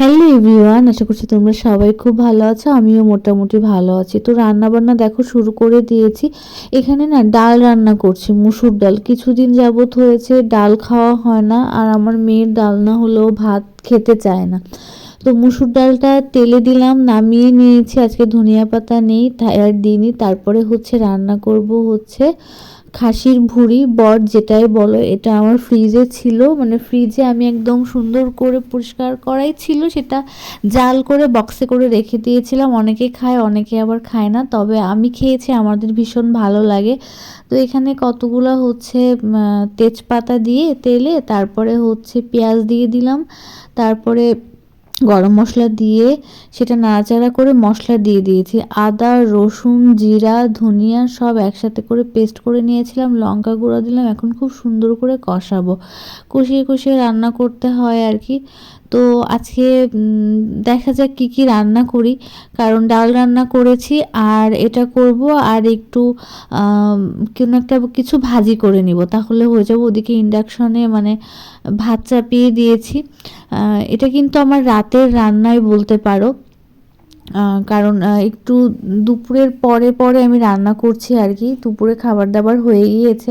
Hello everyone, আশা করছি তোমরা সবাই খুব ভালো আছো, আমিও মোটামুটি ভালো আছি। তো রান্না বান্না দেখো, শুরু করে দিয়েছি। এখানে না ডাল রান্না করছি, মুসুর ডাল। কিছুদিন যাবত হয়েছে, ডাল খাওয়া হয় না, আর আমার মেয়ের ডাল না হলেও ভাত খেতে চায় না। তো মুসুর ডালটা তেলে দিলাম, নামিয়ে নিয়েছি, আজকে ধনিয়া পাতা নেই, আর দিইনি। তারপরে হচ্ছে রান্না করব হচ্ছে খাসির ভুঁড়ি, বট যেটাই বলো, এটা আমার ফ্রিজে ছিল। মানে ফ্রিজে আমি একদম সুন্দর করে পরিষ্কার করাই ছিল। সেটা জাল করে বক্সে করে রেখে দিয়েছিলাম। অনেকে খায়, অনেকে আবার খায় না। তবে আমি খেয়েছি, আমাদের ভীষণ ভালো লাগে। তো এখানে কতগুলো হচ্ছে তেজপাতা দিয়ে তেলে, তারপরে হচ্ছে পেঁয়াজ দিয়ে দিলাম। তারপরে গরম মশলা দিয়ে সেটা নাড়াচাড়া করে মশলা দিয়ে দিয়েছি। আদা, রসুন, জিরা, ধনিয়া সব একসাথে করে পেস্ট করে নিয়েছিলাম, লঙ্কা গুঁড়ো দিলাম, এখন খুব সুন্দর করে কষাবো। কষিয়ে কষিয়ে রান্না করতে হয় আর কি। তো আজকে দেখা যাক কি কি রান্না করি। কারণ ডাল রান্না করেছি, আর এটা করব, আর একটু কোনো একটা কিছু ভাজি করে নিব। তাহলে হয়ে যাব ওদিকে ইন্ডাকশনে মানে ভাত চাপিয়ে দিয়েছি। এটা কিন্তু আমার রাতের রান্নাই বলতে পারো। কারণ একটু দুপুরের পরে পরে আমি রান্না করছি আর কি। দুপুরে খাবার দাবার হয়ে গিয়েছে।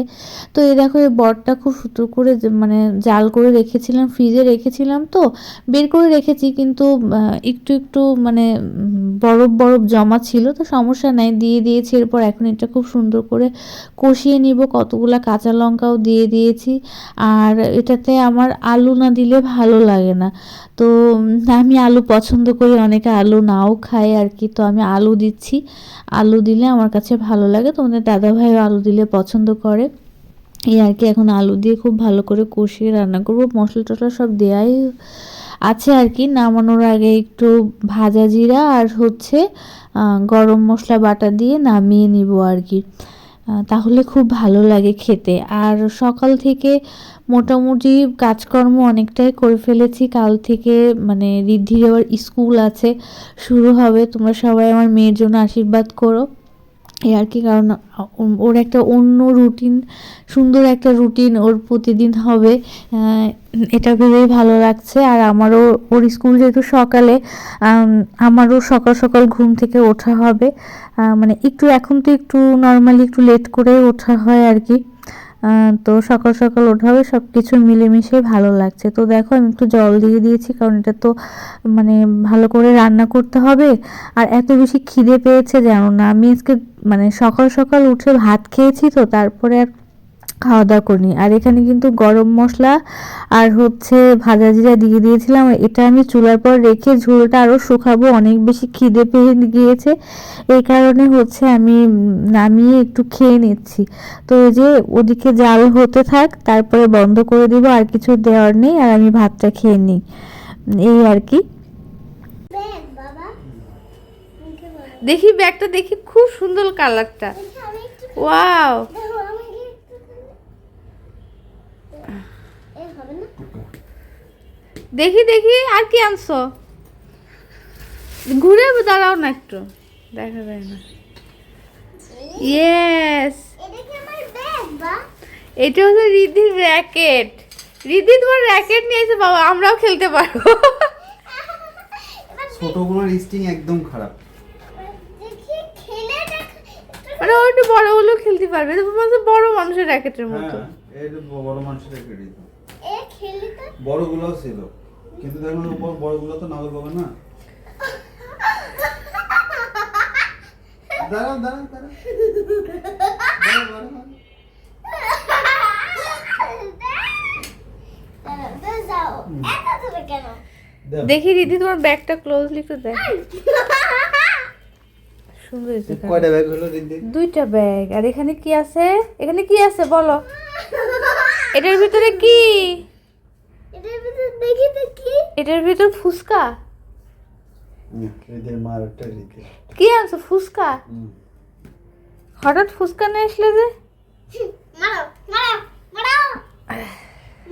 তো এই দেখো, এই বটটা খুব সুতো করে মানে জাল করে রেখেছিলাম, ফ্রিজে রেখেছিলাম তো, বের করে রেখেছি কিন্তু একটু একটু মানে বরফ বরফ জমা ছিল তো সমস্যা নাই, দিয়ে দিয়েছি। এরপর এখন এটা খুব সুন্দর করে কষিয়ে নিব। কতগুলা কাঁচা লঙ্কাও দিয়ে দিয়েছি। আর এটাতে আমার আলু না দিলে ভালো লাগে না। তো আমি আলু পছন্দ করি, অনেকে আলু নাও খায় আর কি। তো আমি আলু দিচ্ছি। আলু দিলে আমার কাছে ভালো লাগে। তোমাদের দাদাভাইও আলু দিলে পছন্দ করে। এই আর কি, এখন আলু দিয়ে খুব ভালো করে কষিয়ে রান্না করব। মশলা টশলা সব দেয়াই আছে আর কি। নামানোর আগে একটু ভাজা জিরা আর হচ্ছে গরম মশলা বাটা দিয়ে নামিয়ে নিব আর কি। তাহলে খুব ভালো লাগে খেতে। আর সকাল থেকে মোটামুটি কাজকর্ম অনেকটাই করে ফেলেছি। কাল থেকে মানে রিদ্ধির আবার স্কুল আছে, শুরু হবে। তোমরা সবাই আমার মেয়ের জন্য আশীর্বাদ করো। এই আর কি, কারণ ওর একটা অন্য রুটিন সুন্দর একটা রুটিন ওর প্রতিদিন হবে। এটা ভেবেই ভালো লাগছে। আর আমারও, ওর স্কুল যেহেতু সকালে আমারও সকাল সকাল ঘুম থেকে ওঠা হবে। মানে একটু, এখন তো একটু নর্মালি একটু লেট করে ওঠা হয় আর কি। তো সকাল সকাল ওঠাবে সব কিছু মিলেমিশে ভালো লাগছে। তো দেখো, আমি একটু জল দিয়ে দিয়েছি, কারণ এটা তো মানে ভালো করে রান্না করতে হবে। আর এত বেশি খিদে পেয়েছে যেন না। আমি আজকে মানে সকাল সকাল উঠে ভাত খেয়েছি তো, তারপরে আর খাওয়া দাওয়া করিনি। আর এখানে কিন্তু গরম মশলা আর হচ্ছে ভাজা জিরা দিয়ে দিয়েছিলাম। এটা আমি চুলার পর রেখে ঝোলটা আরও শুকাবো। অনেক বেশি খিদে পেয়ে গিয়েছে। এই কারণে হচ্ছে আমি নামিয়ে একটু খেয়ে নিচ্ছি। তো ওই যে ওদিকে জাল হতে থাক তারপরে বন্ধ করে দিব আর কিছু দেওয়ার নেই আর আমি ভাতটা খেয়ে নিই। এই আর কি। দেখি ব্যাগটা দেখি খুব সুন্দর কালারটা ওয়াও দেখো আমাকে একটু এ হবে না দেখি দেখি আর কি আনছো? ঘুরে দাঁড়াও না একটু। দেখা যায় না। ইয়েস এটা হচ্ছে রিধির র্যাকেট রিধি তোমার র্যাকেট নিয়েছে বাবা আমরাও খেলতে পারব। ছোটগুলোর স্টিং একদম খারাপ। মানে ও একটু বড় হলেও খেলতে পারবে। তো বড় মানুষের র্যাকেটের মতো। বড় মানুষের তো। বড়গুলোও ছিল। কিন্তু দেখুন উপর বড়গুলো তো নাও পাবে না। দাঁড়াও দাঁড়াও দাঁড়াও। দেখি দিদি তোমার ব্যাগটা ক্লোজলি একটু দেখ। সুন্দর কয়টা ব্যাগ হলো দিন দুইটা ব্যাগ আর এখানে কি আছে? এখানে কি আছে বলো? এটার ভিতরে কি? দেখি তো কি এটার ভিতর ফুসকা এদের মার একটা কি আনছো ফুসকা হঠাৎ ফুসকা নিয়ে আসলে যে? মারো মারো মারো।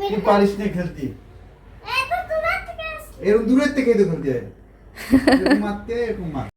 তুই পারিস না খেলতি। দূরে থেকে এরকম দূরের থেকে তো খেলতে হয়। মারতে এরকম মার।